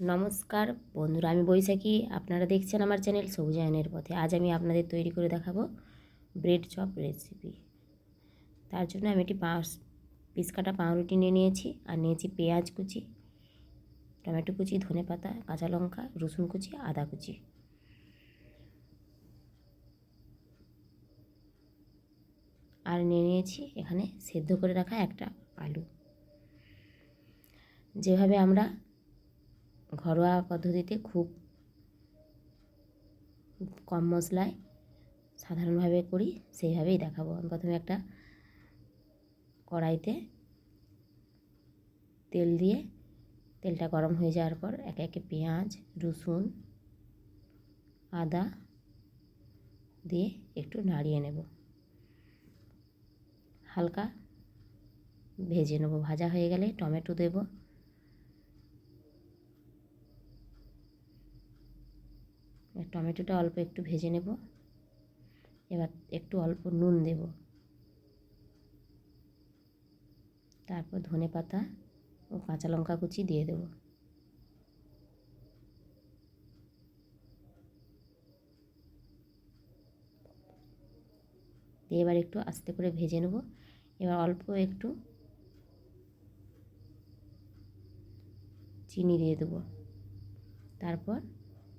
নমস্কার বন্ধুরা, আমি বৈশাখী। আপনারা দেখছেন আমার চ্যানেল সবুজায়নের পথে। আজ আমি আপনাদের তৈরি করে দেখাবো ব্রেড চপ রেসিপি। তার জন্য আমি একটি পাঁচ পিস কাটা পাউরুটি নিয়ে নিয়েছি আর নিয়েছি পেঁয়াজ কুচি, টমেটো কুচি, ধনে পাতা, কাঁচা লঙ্কা, রসুন কুচি, আদা কুচি। আর নিয়ে নিয়েছি এখানে সেদ্ধ করে রাখা একটা আলু। যেভাবে আমরা ঘরোয়া পদ্ধতিতে খুব কম মশলায় সাধারণভাবে করি, সেইভাবেই দেখাবো। আমি প্রথমে একটা কড়াইতে তেল দিয়ে, তেলটা গরম হয়ে যাওয়ার পর একে একে পেঁয়াজ, রসুন, আদা দিয়ে একটু নাড়িয়ে নেব। হালকা ভেজে নেব। ভাজা হয়ে গেলে টমেটো দেবো। টমেটোটা অল্প একটু ভেজে নেব। এবার একটু অল্প নুন দেব। তারপর ধনে পাতা ও কাঁচা লঙ্কা কুচি দিয়ে দেব। দিয়ে এবার একটু আস্তে করে ভেজে নেব। এবার অল্প একটু চিনি দিয়ে দেবো। তারপর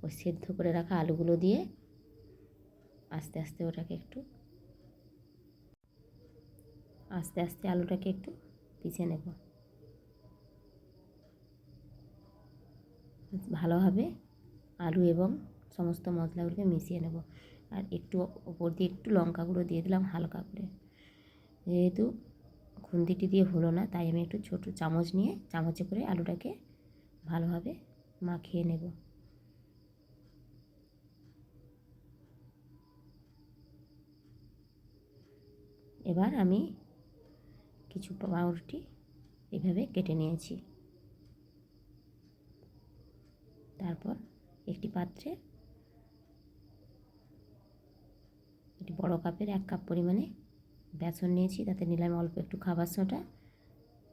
ওই সেদ্ধ করে রাখা আলুগুলো দিয়ে আস্তে আস্তে ওটাকে একটু, আস্তে আস্তে আলুটাকে একটু পিষে নেব। ভালোভাবে আলু এবং সমস্ত মশলাগুলোকে মিশিয়ে নেব। আর একটু ওপর দিয়ে একটু লঙ্কা গুঁড়ো দিয়ে দিলাম হালকা করে। যেহেতু খুন্তিটি দিয়ে হলো না, তাই আমি একটু ছোটো চামচ নিয়ে চামচে করে আলুটাকে ভালোভাবে মাখিয়ে নেব। এবার আমি কিছু পাউরুটি এভাবে কেটে নিয়েছি। তারপর একটি পাত্রে একটি বড় কাপের এক কাপ পরিমাণে বেসন নিয়েছি, তাতে নিলাম অল্প একটু খাবার সোটা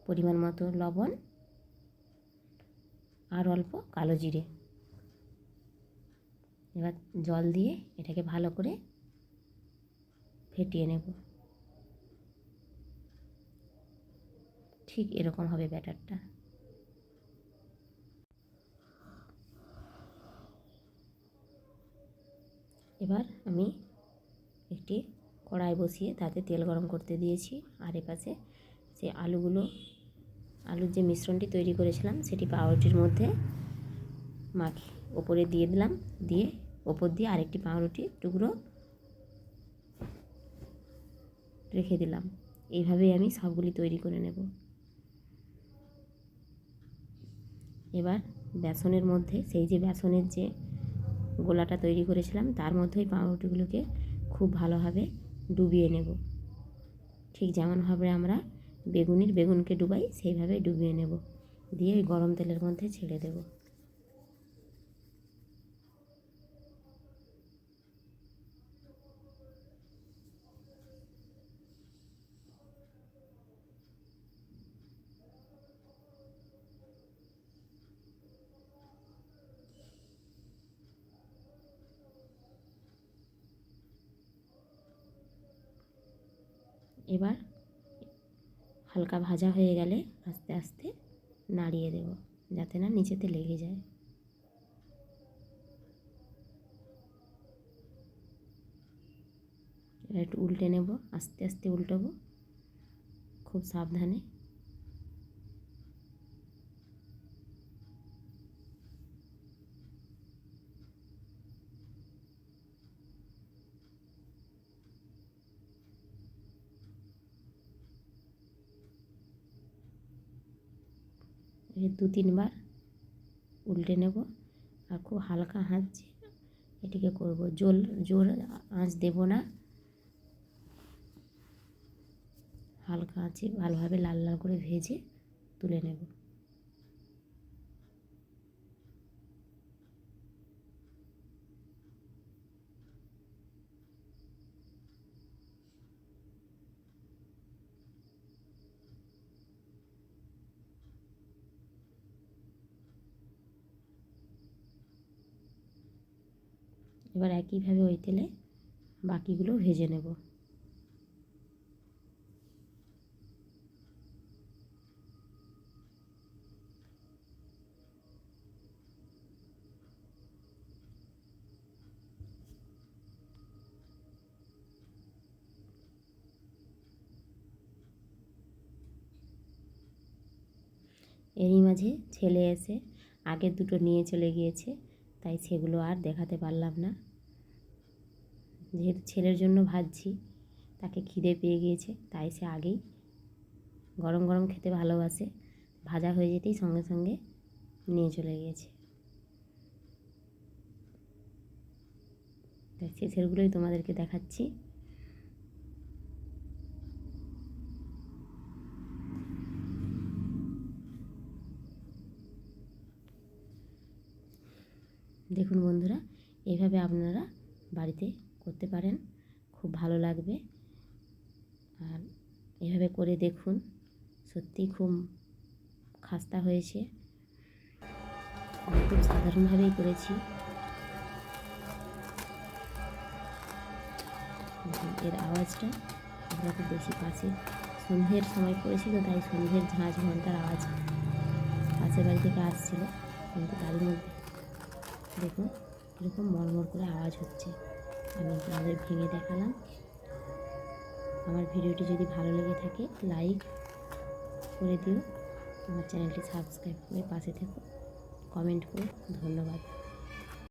পরিমাণ মতো লবণ আর অল্প কালো জিরে। এবার জল দিয়ে এটাকে ভালো করে ফেটিয়ে নেব। ঠিক এরকম হবে ব্যাটারটা। এবার আমি একটি কড়াই বসিয়ে তাতে তেল গরম করতে দিয়েছি। আর এপাশে সে আলুগুলো, আলুর যে মিশ্রণটি তৈরি করেছিলাম, সেটি পাউরুটির মধ্যে মাখি, ওপরে দিয়ে দিলাম। দিয়ে ওপর দিয়ে আরেকটি পাউরুটি টুকরো রেখে দিলাম। এইভাবেই আমি সবগুলি তৈরি করে নেব। এবার বেসনের মধ্যে, সেই যে বেসনের যে গোলাটা তৈরি করেছিলাম, তার মধ্যে ওই পাউরুটিগুলোকে খুব ভালোভাবে ডুবিয়ে নেব। ঠিক যেমনভাবে আমরা বেগুনির বেগুনকে ডুবাই সেইভাবে ডুবিয়ে নেব। দিয়ে গরম তেলের মধ্যে ছেড়ে দেবো। এবার হালকা ভাজা হয়ে গেলে আস্তে আস্তে নাড়িয়ে দেব, যাতে না নিচেতে লেগে যায়। একটু উল্টে নেব, আস্তে আস্তে উল্টাবো, খুব সাবধানে। দু তিনবার উল্টে নেব আর খুব হালকা হাঁচছে এটিকে করব। জোল জোর আঁচ দেব না। হালকা আঁচে ভালোভাবে লাল লাল করে ভেজে তুলে নেব। এবার একইভাবে ওই তেলে বাকিগুলো ভেজে নেব। এরই মাঝে ছেলে এসে আগের দুটো নিয়ে চলে গিয়েছে। তাই সেগুলো আর দেখাতে পারলাম না। যেহেতু ছেলের জন্য ভাজছি, তাকে খিদে পেয়ে গিয়েছে, তাই সে আগেই গরম গরম খেতে ভালোবাসে। ভাজা হয়ে যেতেই সঙ্গে সঙ্গে নিয়ে চলে গিয়েছে। তাই শেষেরগুলোই তোমাদেরকে দেখাচ্ছি। দেখুন বন্ধুরা এইভাবে আপনারা বাড়িতে করতে পারেন, খুব ভালো লাগবে। আর এভাবে করে দেখুন সত্যিই খুব খাস্তা হয়েছে। খুব সাধারণভাবেই করেছি। এর আওয়াজটা আমরা খুব বেশি পাশে, সন্ধ্যের সময় করেছিল, তাই সন্ধ্যের ঝাঁঝ ঘণ্টার আওয়াজ পাশের বাড়ি থেকে আসছিল, কিন্তু তারই মধ্যে দেখুন এরকম মরমর করে আওয়াজ হচ্ছে। আমি আপনাদের ভেঙে দেখালাম। আমার ভিডিওটি যদি ভালো লেগে থাকে, লাইক করে দিও। আমার চ্যানেলটি সাবস্ক্রাইব করে পাশে থেকো। কমেন্ট করে। ধন্যবাদ।